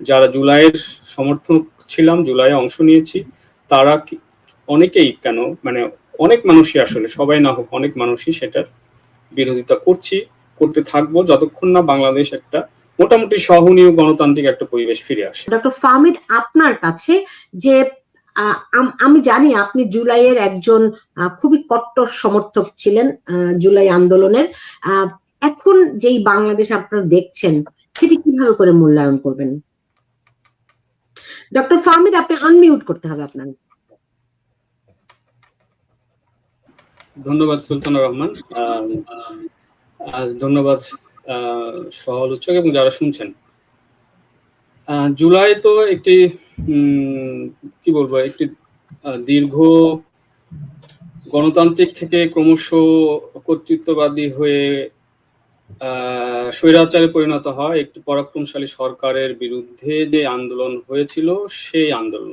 যারা জুলাইয়ের সমর্থক ছিলাম, জুলাইয়ে অংশ নিয়েছি, তারা অনেকেই কেন মানে অনেক মানুষই আসলে, সবাই না হোক, অনেক মানুষই সেটার বিরোধিতা করছি, করতে থাকব, যতক্ষণ না বাংলাদেশ একটা মোটামুটি সহনীয় গণতান্ত্রিক একটা পরিবেশ ফিরে আসে। ডক্টর ফাহমিদ, আপনার কাছে যে আমি জানি আপনি জুলাইয়ের একজন খুবই কট্টর সমর্থক ছিলেন জুলাই আন্দোলনের। এখন যেই বাংলাদেশ আপনারা দেখছেন, সেটি কীভাবে করে মূল্যায়ন করবেন? ডক্টর ফাহমিদ আপনি আনমিউট করতে হবে আপনার ধন্যবাদ সুলতানা রহমান। ধন্যবাদ আহ, সহ আলোচক এবং যারা শুনছেন। জুলাই তো একটি কি বলব একটি দীর্ঘ গণতান্ত্রিক থেকে ক্রমশ কর্তৃত্ববাদী হয়ে স্বৈরাচারে পরিণত হয়। একটি পরাক্রমশালী সরকারের বিরুদ্ধে যে আন্দোলন হয়েছিল, সেই আন্দোলন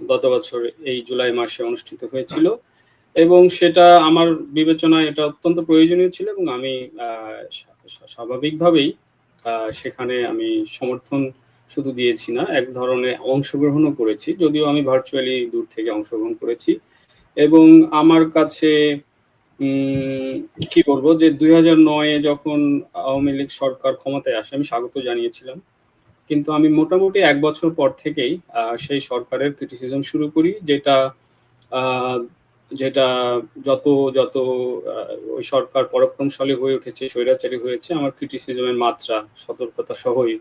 গত বছর এই জুলাই মাসে অনুষ্ঠিত হয়েছিল। এবং সেটা আমার বিবেচনায় এটা অত্যন্ত প্রয়োজনীয় ছিল এবং আমি স্বাভাবিকভাবেই সেখানে আমি সমর্থন শুধু দিয়েছি না, এক ধরনের অংশগ্রহণও করেছি। যদিও আমি ভার্চুয়ালি দূর থেকে অংশগ্রহণ করেছি। এবং আমার কাছে কি বলব যে দুই হাজার নয়ে যখন আওয়ামী লীগ সরকার ক্ষমতায় আসে, আমি স্বাগত জানিয়েছিলাম। কিন্তু আমি মোটামুটি এক বছর পর থেকেই সেই সরকারের ক্রিটিসিজম শুরু করি, যেটা যেটা যত যত ওই সরকার পরাক্রমশালী হয়ে উঠেছে, স্বৈরাচারী হয়েছে, আমার ক্রিটিসিজমের মাত্রা, সতর্কতা সহই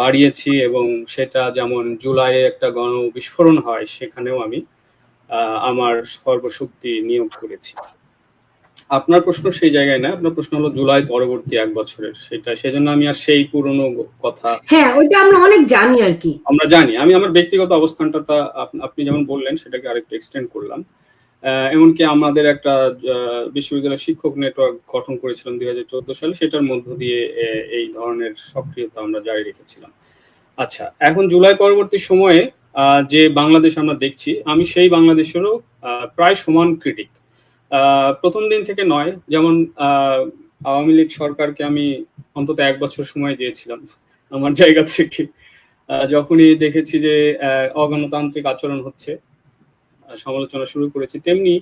বাড়িয়েছি এবং সেটা যেমন জুলাইয়ে একটা গণ বিস্ফোরণ হয়, সেখানেও আমি আমার সর্বশক্তি নিয়োগ করেছি। আপনার প্রশ্ন সেই জায়গায় না আপনার প্রশ্ন হলো জুলাই পরবর্তী এক বছরের সেটা সেজন্য আমি আর সেই পুরনো কথা হ্যাঁ ওইটা আমরা অনেক জানি আর কি। আমরা জানি। আমি আমার ব্যক্তিগত অবস্থানটা তা আপ- আপনি যেমন বললেন সেটাকে আরেকটু এক্সটেন্ড করলাম। এমনকি আমাদের একটা বিশ্ববিদ্যালয় শিক্ষক নেটওয়ার্ক গঠন করেছিলাম দুই হাজার চোদ্দ সালে সেটার মধ্য দিয়ে এই ধরনের সক্রিয়তা আমরা জারি রেখেছিলাম। আচ্ছা এখন জুলাই পরবর্তী সময়ে আহ, যে বাংলাদেশ আমরা দেখছি আমি সেই বাংলাদেশেরও আহ, প্রায় সমান ক্রিটিক প্রথম দিন থেকে নয়, যেমন আওয়ামী লীগ সরকারকে আমি অন্তত এক বছর সময় দিয়েছিলাম আমার জায়গা থেকে। যখনই দেখেছি যে অগণতান্ত্রিক আচরণ হচ্ছে সমালোচনা শুরু করেছি, তেমনি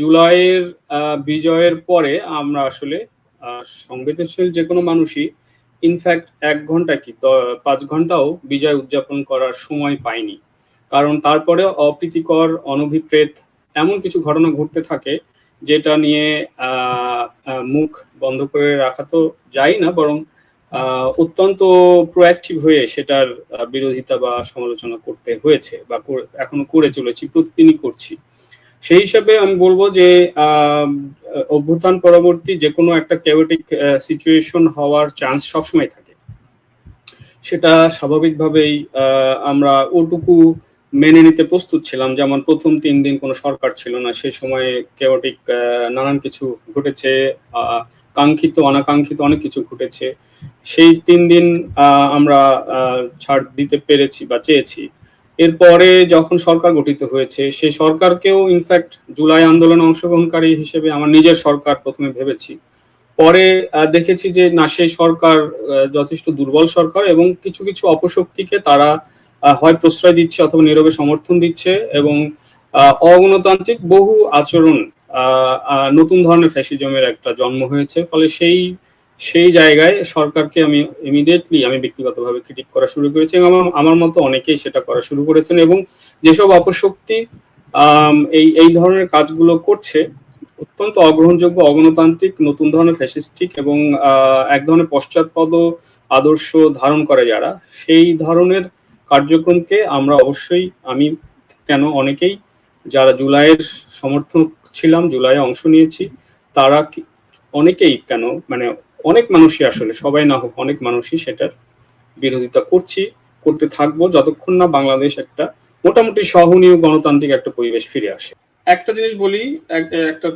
জুলাইয়ের বিজয়ের পরে আমরা আসলে সংবেদনশীল যে কোনো মানুষই ইনফ্যাক্ট এক ঘণ্টা কি পাঁচ ঘন্টাও বিজয় উদযাপন করার সময় পাইনি। কারণ তারপরে অপ্রীতিকর, অনভিপ্রেত এমন কিছু ঘটনা ঘটতে থাকে যেটা নিয়ে মুখ বন্ধ করে রাখা তো যায় না, বরং অত্যন্ত প্রোঅ্যাক্টিভ হয়ে সেটার বিরোধিতা বা সমালোচনা করতে হয়েছে বা এখনও করে চলেছি, প্রতিদিনই করছি। সেই হিসাবে আমি বলব যে অভ্যুত্থান পরবর্তী যে কোনো একটা কেওটিক সিচুয়েশন হওয়ার চান্স সবসময় থাকে। সেটা স্বাভাবিকভাবেই আমরা ওটুকু মেনে নিতে প্রস্তুত ছিলাম যেমন প্রথম তিন দিন কোনো সরকার ছিল না। সেই সময়ে কেওটিক নানান কিছু ঘটেছে কাঙ্ক্ষিত, অনাকাঙ্ক্ষিত অনেক কিছু ঘটেছে। সেই তিন দিন আমরা ছাড় দিতে পেরেছি বা চেয়েছি। এরপরে যখন সরকার গঠিত হয়েছে সেই সরকারকেও ইনফ্যাক্ট জুলাই আন্দোলনে অংশগ্রহণকারী হিসেবে আমার নিজের সরকার প্রথমে ভেবেছি। পরে দেখেছি যে না, সেই সরকার যথেষ্ট দুর্বল সরকার এবং কিছু কিছু অপশক্তিকে তারা হয় প্রশ্রয় দিচ্ছে অথবা নীরবে সমর্থন দিচ্ছে এবং অগণতান্ত্রিক বহু আচরণ নতুন ধরনের ফ্যাসিজমের একটা জন্ম হয়েছে। ফলে সেই সেই জায়গায় সরকারকে আমি ইমিডিয়েটলি আমি ব্যক্তিগতভাবে ক্রিটিক করা শুরু করেছি এবং আমার আমার মতো অনেকেই সেটা করা শুরু করেছেন এবং যেসব অপশক্তি এই এই ধরনের কাজগুলো করছে, অত্যন্ত অগ্রহণযোগ্য, অগণতান্ত্রিক, নতুন ধরনের ফ্যাসিস্টিক এবং এক ধরনের পশ্চাৎপদ আদর্শ ধারণ করে যারা, সেই ধরনের কার্যক্রমকে আমরা অবশ্যই, আমি কেন অনেকেই যারা জুলাইয়ের সমর্থক ছিলাম, জুলাইয়ে অংশ নিয়েছি, তারা অনেকেই কেন মানে অনেক মানুষই আসলে, সবাই না হোক, অনেক মানুষই সেটার বিরোধিতা করছি, করতে থাকব, যতক্ষণ না বাংলাদেশ একটা মোটামুটি সহনীয় গণতান্ত্রিক একটা পরিবেশ ফিরে আসে একটা জিনিস বলি, এক- একটা,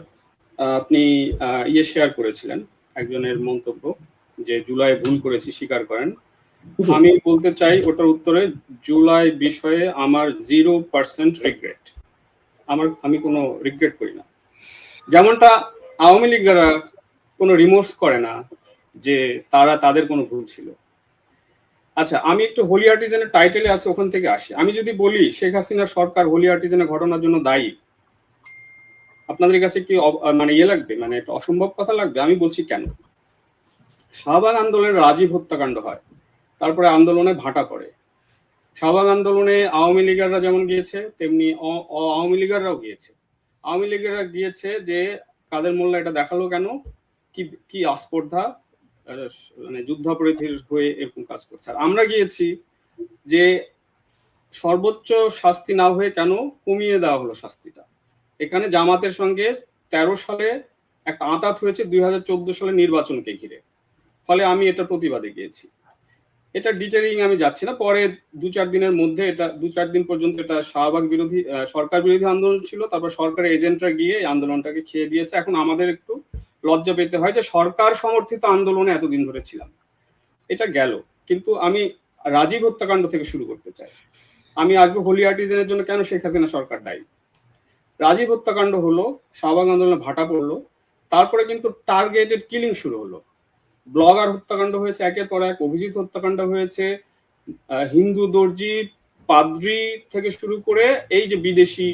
আপনি ইয়ে শেয়ার করেছিলেন, একজনের মন্তব্য যে জুলাই ভুল করেছি, স্বীকার করেন। আমি বলতে চাই ওটার উত্তরে জুলাই বিষয়ে আমার জিরো পার্সেন্ট রিগ্রেট আমার, আমি কোনো রিগ্রেট করি না। যেমনটা আওয়ামী লীগরা কোনো রিমোর্স করে না যে তারা তাদের কোনো ভুল ছিল। আচ্ছা আমি একটু হোলি আর্টিজেনের টাইটেলে আছে, ওখান থেকে আসি। আমি যদি বলি শেখ হাসিনা সরকার হোলি আর্টিজেনের ঘটনার জন্য দায়ী, আপনাদের কাছে কি মানে ইয়ে লাগবে? মানে এটা অসম্ভব কথা লাগবে? আমি বলছি কেন? শাহবাগ আন্দোলনের রাজীব হত্যাকাণ্ড হয়। তারপরে আন্দোলনে ভাটা পড়ে। শাহবাগ আন্দোলনে আওয়ামী লীগাররা যেমন গিয়েছে, তেমনি আওয়ামী লীগাররাও গিয়েছে। আওয়ামী লীগেরা গিয়েছে যে, কাদের মোল্লা এটা দেখাল কেন? কি কি আস্পর্ধা? মানে যুদ্ধাপরাধীর হয়ে এরকম কাজ করছে। আর আমরা গিয়েছি যে, সর্বোচ্চ শাস্তি না হয়ে কেন কমিয়ে দেওয়া হলো শাস্তিটা? এখানে জামাতের সঙ্গে তেরো সালে একটা আঁতাত হয়েছে দুই হাজার চোদ্দ সালে নির্বাচনকে ঘিরে। ফলে আমি এটা প্রতিবাদে গিয়েছি। এটা ডিটেলিং আমি যাচ্ছি না। পরে দু চার দিনের মধ্যে এটা, দু চার দিন পর্যন্ত এটা শাহবাগ বিরোধী সরকার বিরোধী আন্দোলন ছিল। তারপর সরকারের এজেন্টরা গিয়ে এই আন্দোলনটাকে খেয়ে দিয়েছে। এখন আমাদের একটু লজ্জা পেতে হয় যে সরকার সমর্থিত আন্দোলনে এতদিন ধরে ছিলাম। এটা গেল। কিন্তু আমি রাজীব হত্যাকাণ্ড থেকে শুরু করতে চাই। আমি আসব হোলি আর্টিজেনের জন্য কেন শেখ হাসিনা সরকার দায়ী? রাজীব হত্যাকাণ্ড হলো, শাহবাগ আন্দোলনে ভাটা পড়ল। তারপরে কিন্তু টার্গেটেড কিলিং শুরু হলো। ব্লগার হত্যাকাণ্ড হয়েছে, একের পর এক অভিজিৎ হত্যাকাণ্ড হয়েছে হিন্দু দর্জি পাদ্রি থেকে শুরু করে এই যে বিদেশি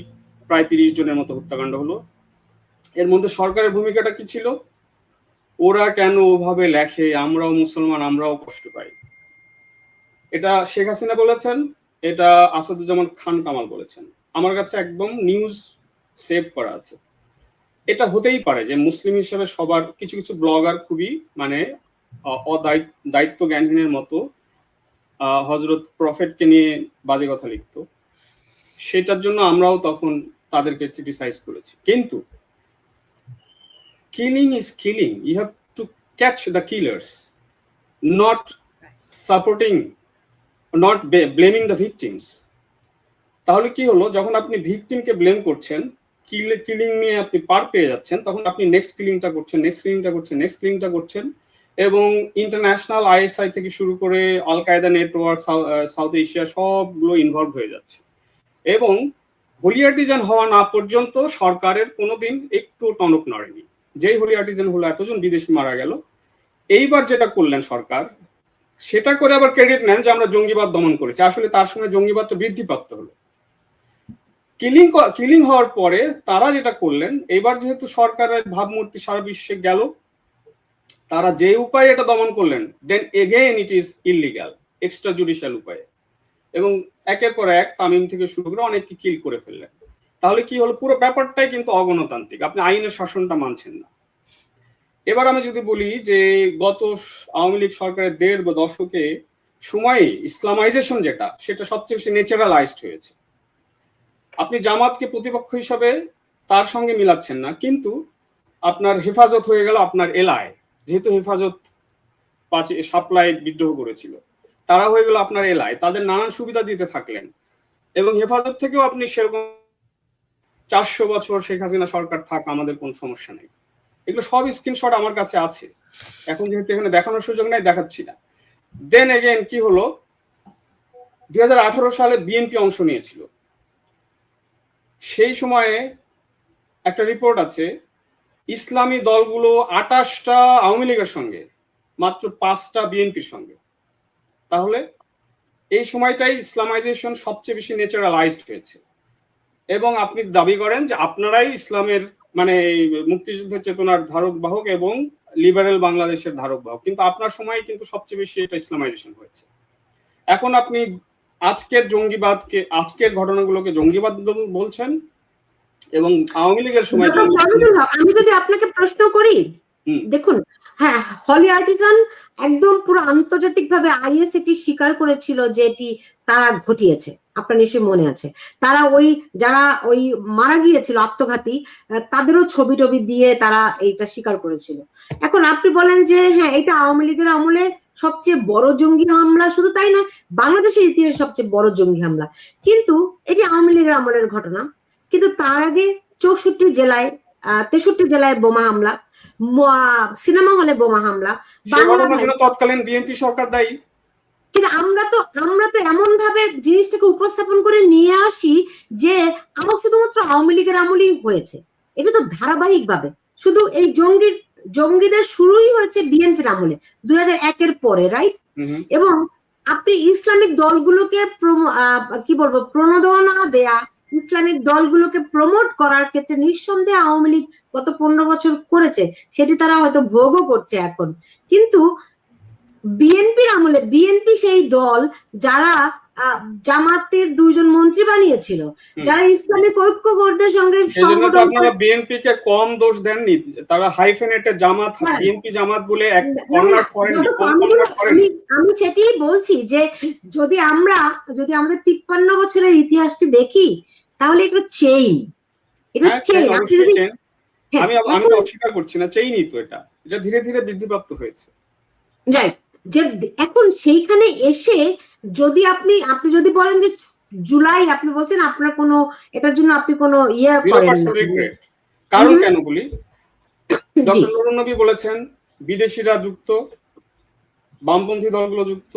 প্রায় তিরিশ জনের মতো হত্যাকাণ্ড হলো। এর মধ্যে সরকারের ভূমিকাটা কি ছিল? ওরা কেন ওভাবে লেখে, আমরাও মুসলমান, আমরাও কষ্ট পাই? এটা শেখ হাসিনা বলেছেন, এটা আসাদুজ্জামান খান কামাল বলেছেন। আমার কাছে একদম নিউজ সেভ করা আছে। এটা হতেই পারে যে মুসলিম হিসেবে সবার কিছু কিছু ব্লগার খুবই মানে দায়িত্ব জ্ঞানহীনের মতো হজরত প্রফেটকে নিয়ে বাজে কথা লিখতো। সেটার জন্য আমরাও তখন তাদেরকে ক্রিটিসাইজ করেছি। কিন্তু killing is killing you have to catch the killers not supporting not blaming the victims তাহলে কি হলো? যখন আপনি ভিকটিমকে ব্লেম করছেন কিলিং নিয়ে আপনি পার পেয়ে যাচ্ছেন, তখন আপনি নেক্সট কিলিংটা করছেন নেক্সট কিলিংটা করছেন নেক্সট কিলিংটা করছেন এবং ইন্টারন্যাশনাল আইএসআই থেকে শুরু করে Al Qaeda network South Asia সবগুলো ইনভলভ হয়ে যাচ্ছে। এবং হোলি আর্টিজান হওয়া না পর্যন্ত সরকারের কোনোদিন একটু টনক নড়েনি। যেই হোলি আর্টিজান হলো, এতজন বিদেশি মারা গেল। এইবার যেটা করলেন সরকার, সেটা করে আবার ক্রেডিট নেন যে আমরা জঙ্গিবাদ দমন করেছি। আসলে তার সঙ্গে জঙ্গিবাদ জঙ্গিবাদটা বৃদ্ধিপ্রাপ্ত হলো। কিলিং কিলিং হওয়ার পরে তারা যেটা করলেন, এবার যেহেতু সরকারের ভাবমূর্তি সারা বিশ্বে গেল, তারা যে উপায়ে এটা দমন করলেন then again it is illegal extrajudicial উপায়ে। এবং একের পর এক তামিম থেকে শুরু করে অনেককে কিল করে ফেললেন। তাহলে কি হলো? পুরো ব্যাপারটাই কিন্তু অগণতান্ত্রিক। আপনি আইনের শাসনটা মানছেন না। এবার আমি যদি বলি যে গত আওয়ামী লীগ সরকারের দেড় বা দশকে সময়ে ইসলামাইজেশন যেটা, সেটা সবচেয়ে বেশি ন্যাচারালাইজড হয়েছে। জামাতকে প্রতিপক্ষ হিসাবে তার সঙ্গে মিলাচ্ছেন না, কিন্তু আপনার হেফাজত হয়ে গেল আপনার এলায়। যেহেতু হেফাজত পাঁচ সাপ্লাই বিদ্রোহ করেছিল, তারা হয়ে গেল আপনার এলায়। তাদের নানান সুবিধা দিতে থাকলেন এবং হেফাজত থেকেও আপনি সেরকম চারশো বছর শেখ হাসিনা সরকার থাক, আমাদের কোনো সমস্যা নেই। এগুলো সব স্ক্রিনশট আমার কাছে আছে। এখন যেহেতু এখানে দেখানোর সুযোগ নাই, দেখাচ্ছি না। দেন এগেন কি হলো? দুই হাজার আঠারো সালে বিএনপি অংশ নিয়েছিল। সেই সময়ে একটা রিপোর্ট আছে, ইসলামী দলগুলো আটাশটা আওয়ামী লীগের সঙ্গে, মাত্র পাঁচটা বিএনপির সঙ্গে। তাহলে এই সময়টাই ইসলামাইজেশন সবচেয়ে বেশি ন্যাচারালাইজড হয়েছে। এবং আপনি দাবি করেন যে আপনারাই ইসলামের মানে এই মুক্তিযুদ্ধের চেতনার ধারক বাহক এবং লিবারেল বাংলাদেশের ধারক বাহক। কিন্তু আপনার সময় কিন্তু সবচেয়ে বেশি এটা ইসলামাইজেশন হয়েছে। এখন আপনি আজকের জঙ্গিবাদকে আজকের ঘটনাগুলোকে জঙ্গিবাদ বলছেন এবং আওয়ামী লীগের সময় আমি যদি আপনাকে প্রশ্ন করি দেখুন হ্যাঁ হলি আর্টিজান একদম পুরো আন্তর্জাতিক ভাবে আইএসএটি স্বীকার করেছিল যে এটি তারা ঘটিয়েছে। আপনার নিশ্চয়ই মনে আছে। তারা ওই যারা ওই মারা গিয়েছিল আত্মঘাতী তাদেরও ছবি টবি দিয়ে তারা এইটা স্বীকার করেছিল। এখন আপনি বলেন যে হ্যাঁ এটা আওয়ামী লীগের আমলে সবচেয়ে বড় জঙ্গি হামলা শুধু তাই নয় বাংলাদেশের ইতিহাসে সবচেয়ে বড় জঙ্গি হামলা। কিন্তু এটি আওয়ামী লীগের আমলের ঘটনা। কিন্তু তার আগে চৌষট্টি জেলায় তেষট্টি জেলায় বোমা হামলা সিনেমা হলে বোমা হামলা তৎকালীন বিএনপি সরকার দায়ী। কিন্তু আমরা তো আমরা তো এমন ভাবে জিনিসটাকে উপস্থাপন করে নিয়ে আসি যে আমার শুধুমাত্র আওয়ামী লীগের আমলেই হয়েছে। এটা তো ধারাবাহিক ভাবে শুধু এই জঙ্গি জঙ্গিদের শুরুই হয়েছে বিএনপির আমলে দুই হাজার একের পরে রাইট। এবং আপনি ইসলামিক দলগুলোকে কি বলব প্রণোদনা দেয়া ইসলামিক দলগুলোকে প্রমোট করার ক্ষেত্রে নিঃসন্দেহে আওয়ামী লীগ গত পনেরো বছর করেছে সেটি তারা হয়তো ভোগও করছে এখন কিন্তু বিএনপির আমলে বিএনপি সেই দল যারা জামাতের দুইজন মন্ত্রী বানিয়েছিল। যারা ইসলামিক সঙ্গে জন্য তো সংগঠন আপনারা বিএনপি কে কম দোষ দেননি। তারা হাইফেনেটেড জামাত হ্যাঁ। বিএনপি জামাত বলে এক কর্নার আমি সেটাই বলছি যে যদি আমরা যদি আমাদের তিপ্পান্ন বছরের ইতিহাসটি দেখি তাহলে একটু চেইন এটা হ্যাঁ চেইন আপনি যদি হ্যাঁ, আমি আমি অস্বীকার করছি না চেইনই তো এটা। এটা ধীরে ধীরে বৃদ্ধিপ্রাপ্ত হয়েছে। রাইট যে এখন সেইখানে এসে যদি আপনি আপনি যদি বলেন যে জুলাই আপনি বলছেন আপনার কোনো এটার জন্য আপনি কোনো ইয়ে করেন কারণ কেন বলি? ডক্টর নুরুন নবী বলেছেন বিদেশিরা যুক্ত বামপন্থী দলগুলো যুক্ত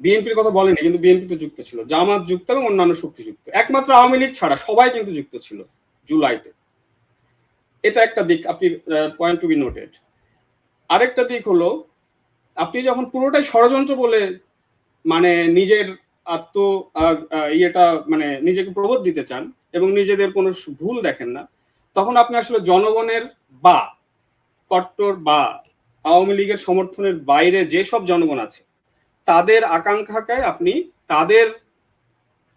বিএনপির কথা বলেনি কিন্তু বিএনপি তো যুক্ত ছিল। জামাত যুক্ত এবং অন্যান্য শক্তি যুক্ত। একমাত্র আওয়ামী লীগ ছাড়া সবাই কিন্তু যুক্ত ছিল জুলাইতে। এটা একটা দিক আপনি পয়েন্ট টু বি নোটেড আরেকটা দিক হলো আপনি যখন পুরোটাই ষড়যন্ত্র বলে মানে নিজের আত্ম ইয়েটা মানে নিজেকে প্রবোধ দিতে চান এবং নিজেদের কোনো ভুল দেখেন না, তখন আপনি আসলে জনগণের বা, কট্টর বা, আওয়ামী লীগের সমর্থনের বাইরে যেসব জনগণ আছে, তাদের আকাঙ্ক্ষাকে আপনি, তাদের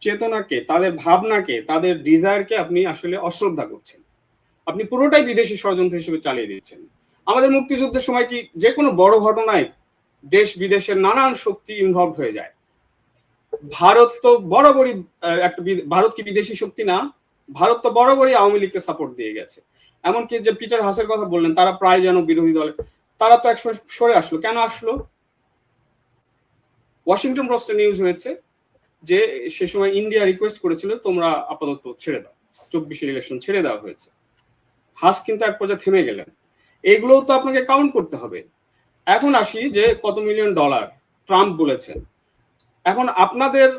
চেতনাকে, তাদের ভাবনাকে, তাদের ডিজায়ারকে আপনি আসলে অশ্রদ্ধা করছেন। আপনি পুরোটাই বিদেশি ষড়যন্ত্র হিসেবে চালিয়ে দিচ্ছেন। আমাদের মুক্তিযুদ্ধের সময় কি যে কোনো বড় ঘটনায় দেশ বিদেশের নানান শক্তি ইনভলভ হয়ে যায়। ভারত তো বরাবরই একটা ভারত কি বিদেশি শক্তি না? ভারত তো বরাবরই আওয়ামী লীগকে সাপোর্ট দিয়ে গেছে। এমনকি যে পিটার হাসের কথা বললেন, তারা প্রায় যেন বিরোধী দলে, তারা তো একসময় সরে আসলো। কেন আসলো? ওয়াশিংটন পোস্টে নিউজ হয়েছে যে সে সময় ইন্ডিয়া রিকোয়েস্ট করেছিল, তোমরা আপাতত ছেড়ে দাও। চব্বিশের ইলেকশন ছেড়ে দেওয়া হয়েছে। হাস কিন্তু এক পর্যায়ে থেমে গেলেন। এগুলোও তো আপনাকে কাউন্ট করতে হবে। এখন আসি যে কত মিলিয়ন ডলার ট্রাম্প বলেছেন। এখন আপনাদের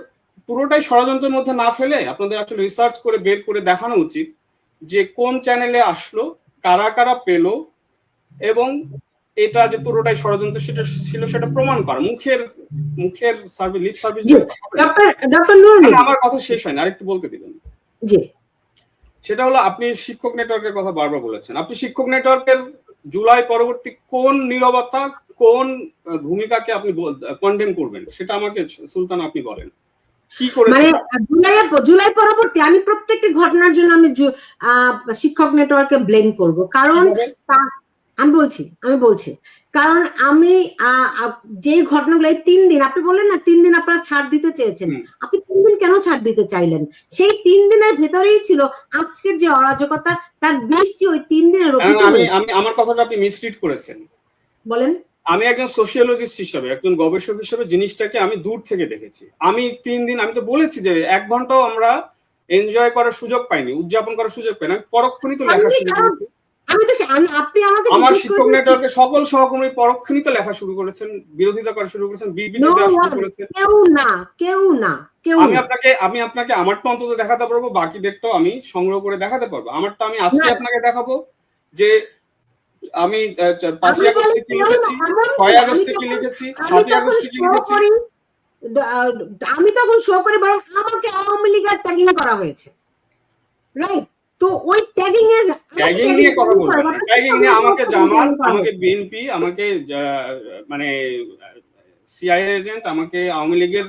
পুরোটাই ষড়যন্ত্রের মধ্যে না ফেলে আপনাদের আসলে রিসার্চ করে বের করে দেখানো উচিত যে কোন চ্যানেলে আসলো কারা কারা পেল এবং এটা যে পুরোটাই ষড়যন্ত্র সেটা ছিল সেটা প্রমাণ করা। মুখের মুখের সার্ভিস লিপ সার্ভিস আমার কথা শেষ হয়নি আরেকটু বলতে দিবেন। জি। সেটা হলো আপনি শিক্ষক নেটওয়ার্কের কথা বারবার বলেছেন। আপনি শিক্ষক নেটওয়ার্কের জুলাই পরবর্তী কোন নিরবতা কোন ভূমিকাকে আপনি কন্ডেম করবেন? সেটা আমাকে সুলতান আপনি বলেন। কি মানে জুলাই জুলাই পরবর্তী আমি প্রত্যেকটি ঘটনার জন্য আমি শিক্ষক নেটওয়ার্কে ব্লেম করব। কারণ? আমি বলছি আমি বলছি। কারণ আমি যে ঘটনাগুলো এই তিন দিন আপনি বললেন না তিন দিন আপনারা ছাড় দিতে চেয়েছেন। আপনি তিন দিন কেন ছাড় দিতে চাইলেন? সেই তিন দিনের ভেতরেই ছিল আজকের যে অরাজকতা তার বৃষ্টি ওই তিন দিনের আমি আমি আমার কথাটা আপনি মিসরিড করেছেন। বলেন। আমি একজন সোশিয়োলজিস্ট হিসেবে একজন গবেষক হিসেবে জিনিসটাকে আমি দূর থেকে দেখেছি। আমি তিন দিন আমি তো বলেছি যে এক ঘন্টাও আমরা এনজয় করার সুযোগ পাইনি উদযাপন করার সুযোগ পাইনি আমি পরক্ষণই তো লেখা শুরু করেছি। আমি তো আপনি আমাকে আমার শিক্ষক নেটওয়ার্কের সকল সহকর্মী পরক্ষণই তো লেখা শুরু করেছেন বিরোধিতা করা শুরু করেছেন বিবৃতি দেওয়া শুরু করেছেন। কেউ না কেউ না কেউ আমি আপনাকে আমি আপনাকে আমারটা অন্তত দেখাতে পারব বাকিদেরটাও আমি সংগ্রহ করে দেখাতে পারব। আমারটা আমি আজকে আপনাকে দেখাবো যে আমি পাঁচই আগস্টে কি লিখেছি ছয় আগস্টে কি লিখেছি সাতই আগস্টে কি লিখেছি। আমি তখন শো করি বরং আমাকে আওয়ামী লীগের ট্যাগিং করা হয়েছে। রাইট তো ওই ট্যাগিং এর ট্যাগিং নিয়ে কথা বলবেন ট্যাগিং নিয়ে আমাকে জামাত আমাকে বিএনপি আমাকে মানে সিআই এজেন্ট আমাকে আওয়ামী লীগের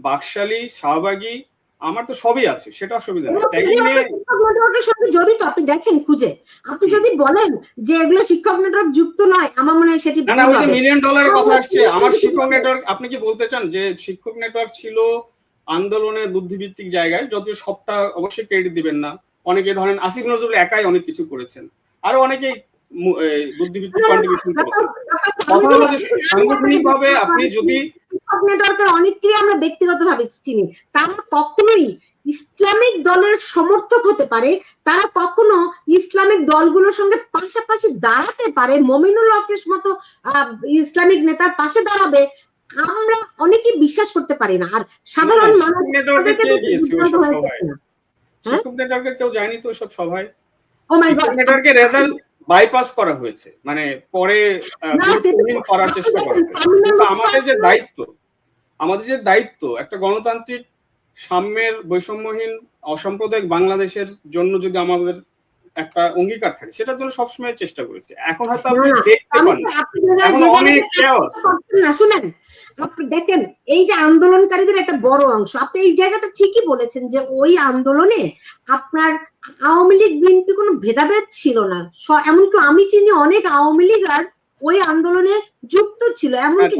বাকশালী শাহবাগী আমার তো সবই আছে সেটা অসুবিধা নেই। ট্যাগিং নিয়ে নেটওয়ার্কের সাথে জড়িত আপনি দেখেন খুঁজে। আপনি যদি বলেন যে এগুলো শিক্ষক নেটওয়ার্ক যুক্ত নয় আমার মনে হয় সেটি না না ওই যে মিলিয়ন ডলারের কথা আসছে আমার আমার শিক্ষক শিক্ষক নেটওয়ার্ক আপনি কি বলতে চান যে শিক্ষক নেটওয়ার্ক ছিল আন্দোলনের বুদ্ধিভিত্তিক জায়গায় যত সবটা অবশ্যই ক্রেডিট দিবেন না। অনেকে ধরেন আসিফ নজরুল একাই অনেক কিছু করেছেন। আরও অনেকেই মু- এই বুদ্ধিভিত্তিক কন্ট্রিবিউশন করেছেন। কথা হলো যে আপনি যদি নেটওয়ার্কের অনেককেই আমরা ব্যক্তিগতভাবে চিনি। তারা কখনোই ইসলামিক দলের সমর্থক হতে পারে তারা কখনো ইসলামিক দলগুলোর সঙ্গে পাশাপাশি দাঁড়াতে পারে মমিনুল হকের মতো আহ, ইসলামিক নেতার পাশে দাঁড়াবে আমরা অনেকেই বিশ্বাস করতে পারি না। আর সাধারণ মানুষ শিক্ষক নেটওয়ার্কে কে গিয়েছে ওইসব হয়ে সভায় যাচ্ছে না। হ্যাঁ? শিক্ষক নেটওয়ার্কে কেউ যায়নি তো সব সভায় ও মাই গড নেটওয়ার্কের নেটওয়ার্কে বাইপাস করা হয়েছে মানে পরে করার চেষ্টা করা আমাদের যে দায়িত্ব আমাদের যে দায়িত্ব একটা গণতান্ত্রিক সাম্যের বৈষম্যহীন অসাম্প্রদায়িক বাংলাদেশের জন্য যদি আমাদের একটা অঙ্গীকার থাকে সেটার জন্য সবসময় চেষ্টা করেছি। এখন হয়তো আপনি না, দেখতে পান এখন অনেক শুনেন আপনি দেখেন এই যে আন্দোলনকারীদের একটা বড় অংশ আপনি এই জায়গাটা ঠিকই বলেছেন যে ওই আন্দোলনে আপনার আওয়ামী লীগ বিএনপি কোনো ভেদাভেদ ছিল না। এমনকি আমি চিনি অনেক আওয়ামী লীগ আর ওই আন্দোলনে যুক্ত ছিল হ্যাঁ, এমনকি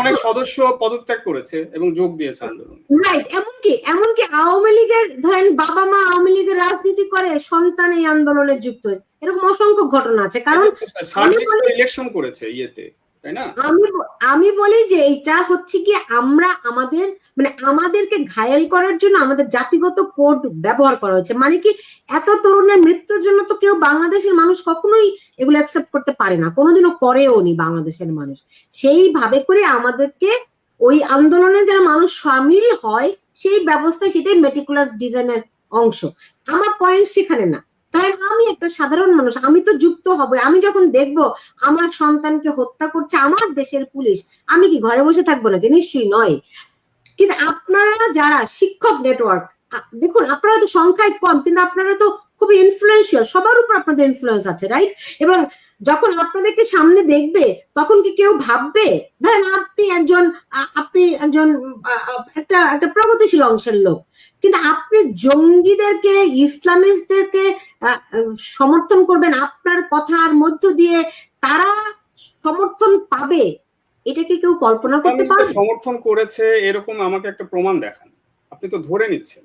অনেক সদস্য পদত্যাগ করেছে এবং যোগ দিয়েছে আন্দোলন রাইট এমনকি এমনকি আওয়ামী লীগের ধরেন বাবা মা আওয়ামী লীগের রাজনীতি করে সন্তান এই আন্দোলনে যুক্ত। এরকম অসংখ্য ঘটনা আছে কারণ ইলেকশন করেছে ইয়েতে আমি আমি বলি যে এটা হচ্ছে কি আমরা আমাদের মানে আমাদেরকে ঘায়েল করার জন্য আমাদের জাতিগত কোড ব্যবহার করা হয়েছে। মানে কি এত তরুণের মৃত্যুর জন্য তো কেউ বাংলাদেশের মানুষ কখনোই এগুলো অ্যাকসেপ্ট করতে পারে না। কোনোদিনও করেও নি বাংলাদেশের মানুষ। সেইভাবে করে আমাদেরকে ওই আন্দোলনে যারা মানুষ সামিল হয়, সেই ব্যবস্থা সেটাই মেটিকুলাস ডিজাইনের অংশ। আমার পয়েন্ট সেখানে না। তাই আমি একটা সাধারণ মানুষ, আমি তো যুক্ত হব আমি যখন দেখব আমার সন্তানকে হত্যা করছে আমার দেশের পুলিশ, আমি কি ঘরে বসে থাকব নাকি? নিশ্চয়ই নয়। কিন্তু আপনারা যারা শিক্ষক নেটওয়ার্ক দেখুন, আপনারা তো সংখ্যায় কম, কিন্তু আপনারা তো খুবই ইনফ্লুয়েন্সিয়াল সবার উপর আপনাদের ইনফ্লুয়েন্স আছে রাইট এবং যখন আপনাদেরকে সামনে দেখবে তখন কি কেউ ভাববে ধরেন আপনি একজন আপনি একজন একটা একটা প্রগতিশীল অংশের লোক। কিন্তু আপনি জঙ্গিদেরকে ইসলামিস্টদেরকে সমর্থন করবেন আপনার কথার মধ্য দিয়ে তারা সমর্থন পাবে এটা কি কেউ কল্পনা করতে পারবে? সমর্থন করেছে এরকম আমাকে একটা প্রমাণ দেখান। আপনি তো ধরে নিচ্ছেন।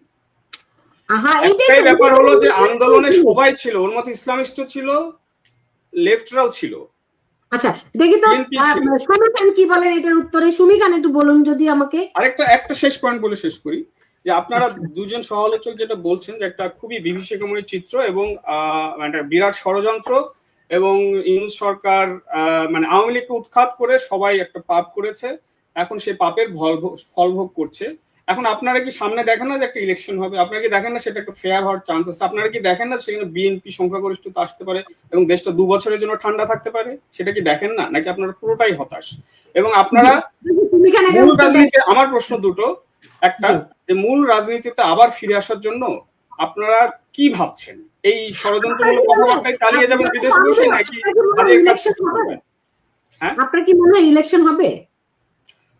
ব্যাপার হলো যে আন্দোলনে সবাই ছিল ওর মতো ইসলামিস্টও ছিল লেফটরাও ছিল। আচ্ছা দেখি তো ছিল। কি বলেন এটার উত্তরে? সুমি খান একটু বলুন যদি আমাকে। আরেকটা একটা শেষ পয়েন্ট বলে শেষ করি যে আপনারা দুজন সমালোচক যেটা বলছেন যে একটা খুবই বিভীষিকাময় চিত্র এবং মানে একটা বিরাট ষড়যন্ত্র এবং ইউনুস সরকার মানে আওয়ামী লীগকে উৎখাত করে সবাই একটা পাপ করেছে। এখন সে পাপের ফল ভোগ করছে। এখন আপনারা কি সামনে দেখেন না যে একটা ইলেকশন হবে? আপনারা কি দেখেন না সেটা একটা ফেয়ার হওয়ার চান্স আছে আপনারা কি দেখেন না সেখানে বিএনপি সংখ্যাগরিষ্ঠতা আসতে পারে এবং দেশটা দু বছরের জন্য ঠান্ডা থাকতে পারে? সেটা কি দেখেন না? নাকি আপনারা পুরোটাই হতাশ? এবং আপনারা মূল রাজনীতি আমার প্রশ্ন দুটো। একটা যে মূল রাজনীতিতে আবার ফিরে আসার জন্য আপনারা কি ভাবছেন? এই ষড়যন্ত্রমূলক কথাবার্তায় চালিয়ে যাবেন বিদেশ বসে নাকি আপনার কি মনে হয় ইলেকশন হবে?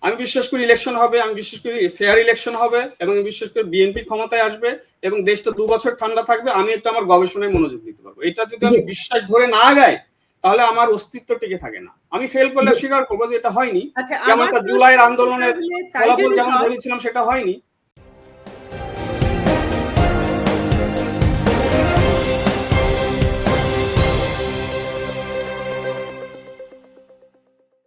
আমি বিশ্বাস করি ইলেকশন হবে আমি বিশ্বাস করি ফেয়ার ইলেকশন হবে এবং বিশ্বাস করি বিএনপি ক্ষমতায় আসবে এবং দেশটা দু বছর ঠান্ডা থাকবে আমি একটু আমার গবেষণায় মনোযোগ দিতে পারব। এটা যদি আমি বিশ্বাস ধরে না গাই তাহলে আমার অস্তিত্ব টিকে থাকে না। আমি ফেল করলে স্বীকার করব যে এটা হয়নি। আচ্ছা আমার জুলাইয়ের আন্দোলনের ফলাফল যেমন বলেছিলাম সেটা হয়নি।